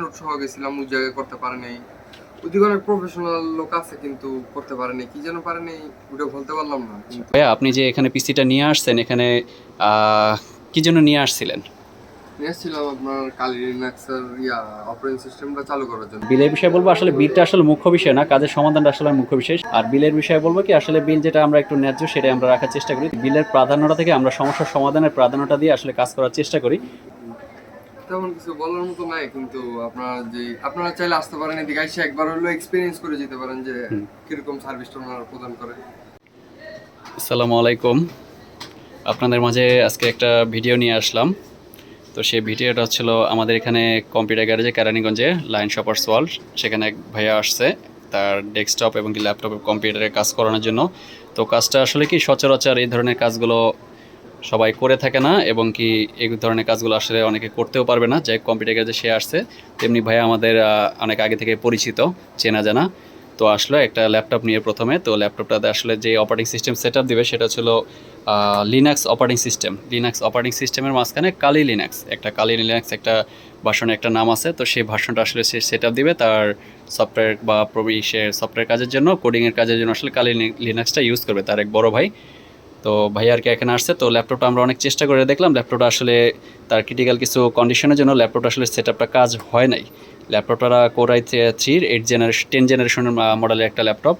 Road সহ গেছিলাম ওই জায়গায় করতে পারে নাই ওদিকে অনেক প্রফেশনাল লোক আছে কিন্তু করতে পারে নাই কি যেন পারে নাই ওটা বলতে পারলাম না ভাইয়া আপনি যে এখানে পিসিটা নিয়ে আসছেন এখানে কি জন্য নিয়ে আসছিলেন? নিয়ে এসেছিলাম আপনার কালি ইয়া অপারেটিং সিস্টেমটা চালু করার জন্য। বিলের বিষয়ে বলব আসলে বিলটা আসলে মুখ্য বিষয় না কাজের সমাধানটা আসলে মুখ্য বিষয়। আর বিলের বিষয়ে বলব কি আসলে বিল যেটা আমরা একটু ন্যায্য সেটাই আমরা রাখার চেষ্টা করি। বিলের প্রাধান্যটা থেকে আমরা সমস্যার সমাধানের প্রাধান্যটা দিয়ে আসলে কাজ করার চেষ্টা করি। তেমন কিছু বলার মতো নাই কিন্তু আপনারা যে আপনারা চাইলে আসতে পারেন এদিকে এসে একবার হলেও এক্সপিরিয়েন্স করে যেতে পারেন যে কীরকম সার্ভিসটা ওনারা প্রদান করে। আসসালামু আলাইকুম। আপনাদের মাঝে আজকে একটা ভিডিও নিয়ে আসলাম। তো সেই ভিডিওটা হচ্ছিল আমাদের এখানে কম্পিউটার গ্যারেজে কেরানীগঞ্জে লাইন শপার্স ওয়ার্ল্ড সেখানে এক ভাইয়া আসছে তার ডেস্কটপ এবং ল্যাপটপ কম্পিউটারে কাজ করানোর জন্য। তো কাজটা আসলে কি সচরাচর এই ধরনের কাজগুলো সবাই করে থাকে না এবং কি এই ধরনের কাজগুলো আসলে অনেকে করতেও পারবে না। যাই কম্পিউটার গ্যারেজে সে আসছে। তেমনি ভাইয়া আমাদের অনেক আগে থেকে পরিচিত, চেনা জানা। তো আসলে একটা ল্যাপটপ নিয়ে প্রথমে। তো ল্যাপটপটাতে আসলে যে অপারেটিং সিস্টেম সেট দেবে সেটা ছিল Linux operating system Linux operating সিস্টেমের মাঝখানে কালি লিনাক্স একটা কালি লিনাক্স একটা ভাষণে একটা নাম আছে। তো সেই ভাষণটা আসলে সে সেট দিবে তার সফটওয়্যার বা সে সফটওয়্যার কাজের জন্য কোডিংয়ের কাজের জন্য আসলে কালি লিনাক্সটা ইউজ করবে। তার এক বড় ভাই। তো ভাই আর কি এখানে আসছে, তো ল্যাপটপটা আমরা অনেক চেষ্টা করে দেখলাম। ল্যাপটপটা আসলে তার ক্রিটিক্যাল কিছু কন্ডিশনের জন্য ল্যাপটপটা আসলে সেট কাজ হয় নাই। ল্যাপটপটা কোরাই থ্রির এইট জেনারেশন টেন জেনারেশনের মডেলের একটা ল্যাপটপ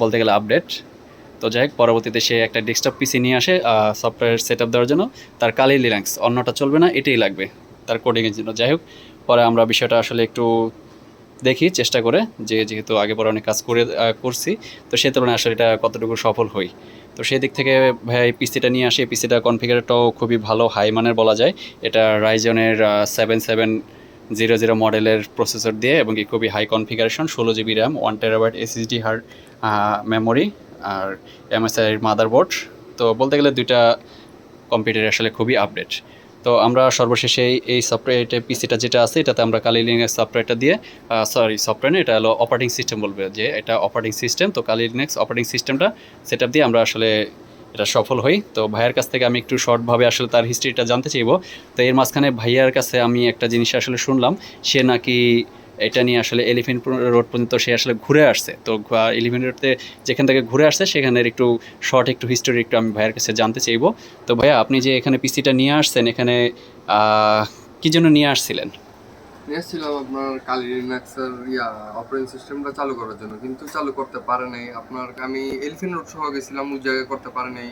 বলতে গেলে আপডেট তো যাই হোক, পরবর্তীতে সে একটা ডেস্কটপ পিসি নিয়ে আসে সফটওয়্যার সেট দেওয়ার জন্য। তার কালি লিনাক্স অন্যটা চলবে না, এটাই লাগবে তার কোডিংয়ের জন্য। যাই হোক, পরে আমরা বিষয়টা আসলে একটু দেখি, চেষ্টা করে যে যেহেতু আগে পরে অনেক কাজ করে করছি, তো সে তুলনায় আসলে এটা কতটুকু সফল হই। তো সেই দিক থেকে ভাই পিসিটা নিয়ে আসি পিসিটা কনফিগারটাও খুবই ভালো হাই মানের বলা যায়। এটা রাইজনের সেভেন সেভেন জিরো জিরো মডেলের প্রসেসর দিয়ে এবং খুবই হাই কনফিগারেশন ষোলো GB RAM one terabyte SSD hard memory আর এমএসআই মাদারবোর্ড তো বলতে গেলে দুইটা কম্পিউটার আসলে খুবই আপডেট তো আমরা সর্বশেষে এই- সফটওয়্যারটা সফটওয়্যার পিসিটা যেটা আছে, এটাতে আমরা কালি লিনাক্স সফটওয়্যারটা দিয়ে সরি সফটওয়্যার এটা হলো অপারেটিং সিস্টেম বলবে যে, এটা অপারেটিং সিস্টেম তো কালি লিনাক্স অপারেটিং সিস্টেমটা সেট দিয়ে আমরা আসলে এটা সফল হই। তো ভাইয়ের কাছ থেকে আমি একটু শর্টভাবে আসলে তার হিস্ট্রিটা জানতে চাইব। তো এর মাঝখানে ভাইয়ার কাছে আমি একটা জিনিস আসলে শুনলাম, সে নাকি এটা নিয়ে আসলে এলিফেন্ট রোড পর্যন্ত সে আসলে ঘুরে আসছে। তো এলিফেন্ট রোডতে যেখান থেকে ঘুরে আসছে, সেখানের একটু শর্ট একটু হিস্টোরি একটু আমি ভাইয়ের কাছে জানতে চাইব। তো ভাইয়া, আপনি যে এখানে পিসিটা নিয়ে আসছেন, এখানে কি জন্য নিয়ে আসছিলেন? নিয়ে এসেছিলাম আপনার কালি রিনাক্সের ইয়া অপারেটিং সিস্টেমটা চালু করার জন্য। কিন্তু চালু করতে পারে নাই। আপনার, আমি এলিফেন্ট রোড সহ গেছিলাম, ওই জায়গায় করতে পারে নাই।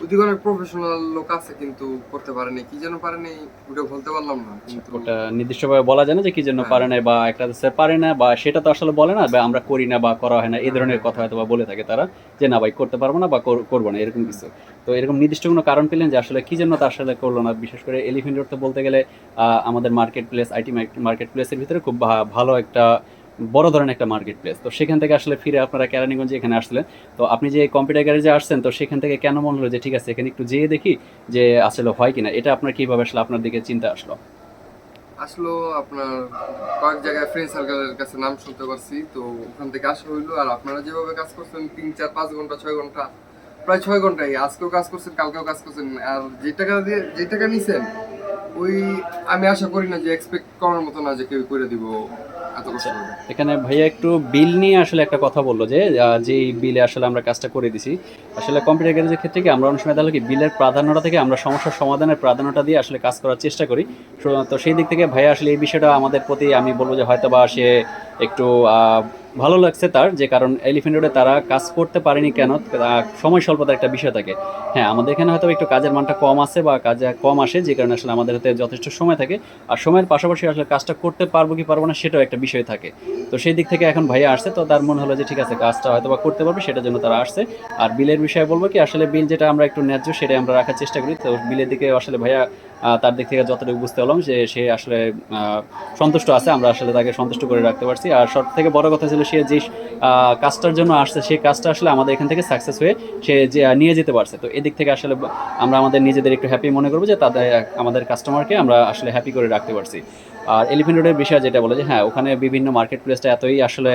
ওদিকে অনেক প্রফেশনাল লোক আছে কিন্তু করতে পারে নাই কি যেন পারে নাই ওটা বলতে পারলাম না কিন্তু ওটা নির্দিষ্টভাবে বলা যায় না যে কি জন্য হ্যাঁ। পারে না বা একটা সে পারে না বা সেটা তো আসলে বলে না বা আমরা করি না বা করা হয় না এই ধরনের কথা হয়তো বা বলে থাকে তারা যে না ভাই করতে পারব না বা কর- করব না এরকম কিছু। তো এরকম নির্দিষ্ট কোনো কারণ পেলেন যে আসলে কি জন্য তা আসলে করল না? বিশেষ করে এলিফেন্ট রোড তো বলতে গেলে আহ, আমাদের মার্কেট প্লেস আইটি মার্কেট প্লেসের ভিতরে খুব ভালো একটা বড় ধরনের একটা মার্কেট প্লেস তো সেখান থেকে আসলে ফিরে আপনারা কেরানীগঞ্জে এখানে আসলেন। তো আপনি যে কম্পিউটার গ্যারেজে আসছেন, তো সেখান থেকে কেন মনে হলো যে, ঠিক আছে, এখানে একটু যেয়ে দেখি যে আসলে হয় কিনা? এটা আপনার কীভাবে আসলে আপনার দিকে চিন্তা আসলো? আসলো আপনার কয়েক জায়গায় ফ্রেন্ড সার্কেলের কাছে নাম শুনতে পারছি। তো ওখান থেকে আসা হইল আর আপনারা যেভাবে কাজ করছেন, তিন চার পাঁচ ঘণ্টা, ছয় ঘণ্টা, প্রায় ছয় ঘন্টাই। আজকেও কাজ করছেন, কালকেও কাজ করছেন। আর যে টাকা দিয়ে, যে টাকা নিছেন, ওই আমি আশা করি না যে এক্সপেক্ট করার মতো না যে কেউ করে দিব। এখানে ভাইয়া একটু বিল নিয়ে আসলে একটা কথা বলল যে যেই বিলে আসলে আমরা কাজটা করে দিছি। আসলে কম্পিউটার গ্যারেজের ক্ষেত্রে কি আমরা অনেক সময় তাহলে কি বিলের প্রাধান্যটা থেকে আমরা সমস্যার সমাধানের প্রাধান্যটা দিয়ে আসলে কাজ করার চেষ্টা করি। তো সেই দিক থেকে ভাইয়া আসলে এই বিষয়টা আমাদের প্রতি আমি বলব যে হয়তো বা সে একটু ভালো লাগছে তার, যে কারণ এলিফেন্ট রোডে তারা কাজ করতে পারেনি কেন? সময় স্বল্পতার একটা বিষয় থাকে। হ্যাঁ আমাদের এখানে হয়তো একটু কাজের মানটা কম আছে বা কাজে কম আসে, যে কারণে আসলে আমাদের হাতে যথেষ্ট সময় থাকে। আর সময়ের পাশাপাশি আসলে কাজটা করতে পারব কি পারব না, সেটাও একটা বিষয় থাকে। তো সেই দিক থেকে এখন ভাইয়া আসছে, তো তার মনে হলো যে ঠিক আছে, কাজটা হয়তো বা করতে পারবে, সেটার জন্য তারা আসছে। আর বিলের বিষয়ে বলব কি, আসলে বিল যেটা আমরা একটু ন্যায্য, সেটাই আমরা রাখার চেষ্টা করি। তো বিলের দিকে আসলে ভাইয়া তার দিক থেকে যতটুকু বুঝতে পারলাম যে সে আসলে সন্তুষ্ট আছে, আমরা আসলে তাকে সন্তুষ্ট করে রাখতে পারছি। আর সব থেকে বড় কথা ছিল সে যে কাজটার জন্য আসছে, সেই কাজটা আসলে আমাদের এখান থেকে সাকসেস হয়ে সে যে নিয়ে যেতে পারছে। তো এদিক থেকে আসলে আমরা আমাদের নিজেদের একটু হ্যাপি মনে করব যে, তাদের আমাদের কাস্টমারকে আমরা আসলে হ্যাপি করে রাখতে পারছি। আর এলিফেন্ট রোডের বিষয় যেটা বলে যে হ্যাঁ ওখানে বিভিন্ন মার্কেট প্লেসটা এতই আসলে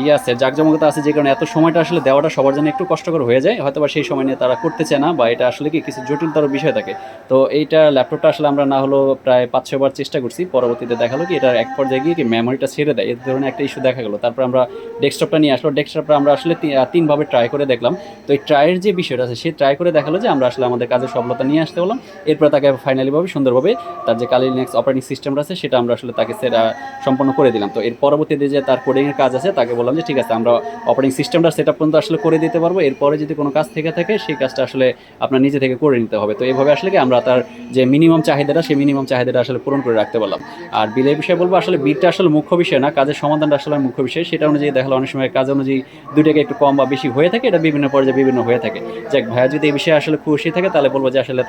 ইয়ে আছে, জাকজমকতা আছে যে কারণে এত সময়টা আসলে দেওয়াটা সবার জন্য একটু কষ্টকর হয়ে যায়। হয়তো বা সেই সময় নিয়ে তারা করতে চায় না বা এটা আসলে কি কিছু জটিলতর বিষয় থাকে। তো এইটা ল্যাপটপটা আসলে আমরা না হলো প্রায় পাঁচ ছবার চেষ্টা করছি। পরবর্তীতে দেখাল কি এটা এক পর্যায়ে গিয়ে কি মেমোরিটা ছেড়ে দেয়। এই ধরনের একটা ইস্যু দেখা গেলো। তারপর আমরা ডেস্কটপটা নিয়ে আসলো। ডেস্কটপটা আমরা আসলে তিনভাবে ট্রাই করে দেখলাম। তো এই ট্রাইয়ের যে বিষয়টা আছে, সে ট্রাই করে দেখাল যে আমরা আসলে আমাদের কাজে সফলতা নিয়ে আসতে বললাম। এরপরে তাকে ফাইনালিভাবে সুন্দরভাবে তার যে কালি লিনাক্স অপারেটিং সিস্টেমটা আছে, সেটা আমরা আসলে তাকে সেটা সম্পন্ন করে দিলাম। তো এর পরবর্তীতে যে তার কোডিংয়ের কাজ আছে, তাকে বললাম যে, ঠিক আছে, আমরা অপারেটিং সিস্টেমটা সেট আপ পর্যন্ত আসলে করে দিতে পারব। এরপরে যদি কোনো কাজ থেকে থাকে, সেই কাজটা আসলে আপনার নিজে থেকে করে নিতে হবে। তো এইভাবে আসলে কি আমরা তার যে মিনিমাম চাহিদাটা, সেই মিনিমাম চাহিদাটা আসলে পূরণ করে রাখতে পারলাম। আর বিলের বিষয়ে বলব, আসলে বিলটা আসলে মুখ্য বিষয় না, কাজের সমাধানটা আসলে মুখ্য বিষয়। সেটা অনুযায়ী দেখাল অনেক সময় কাজ অনুযায়ী দুইটাকে একটু কম বা বেশি হয়ে থাকে, এটা বিভিন্ন পর্যায়ে বিভিন্ন হয়ে থাকে। যাক, ভাইয়া যদি এই বিষয়ে আসলে খুশি থাকে, তাহলে বলব যে, আসলে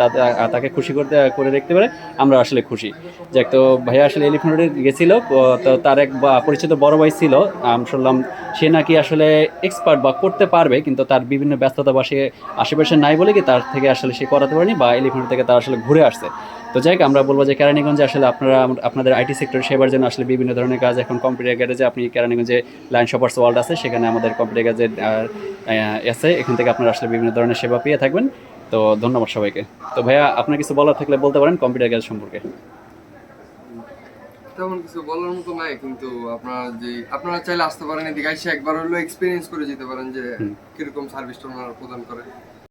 তাকে খুশি করতে, করে দেখতে পারে, আমরা আসলে খুশি। যাক, তো ভাইয়া আসলে এলিফেন্ট রোডে গেছিল তো তার এক পরিচিত বড় ভাই ছিল, আমি শুনলাম সে নাকি আসলে এক্সপার্ট বা করতে পারবে, কিন্তু তার বিভিন্ন ব্যস্ততা বা সে আশেপাশে নাই বলে কি তার থেকে আসলে সে করাতে পারেনি বা এলিফেন্ট থেকে তার আসলে ঘুরে আসছে। তো যাই আমরা বলব যে কেরানীগঞ্জে আসলে আপনারা আপনাদের আইটি সেক্টর সেবার জন্য আসলে বিভিন্ন ধরনের কাজ এখন কম্পিউটার গ্যারেজে আপনি কেরানীগঞ্জে লাইন শপার্স ওয়ার্ল্ড আছে, সেখানে আমাদের কম্পিউটার গ্যারেজের আছে। এখান থেকে আপনারা আসলে বিভিন্ন ধরনের সেবা পেয়ে থাকবেন। তো ধন্যবাদ সবাইকে। তো ভাইয়া, আপনার কিছু বলার থাকলে বলতে পারেন কম্পিউটার গ্যারেজ সম্পর্কে। তেমন কিছু বলার মতো নাই কিন্তু আপনারা যে আপনারা চাইলে আসতে পারেন এদিকে এসে একবার হলো এক্সপিরিয়েন্স করে যেতে পারেন যে কীরকম সার্ভিসটা ওনারা প্রদান করে।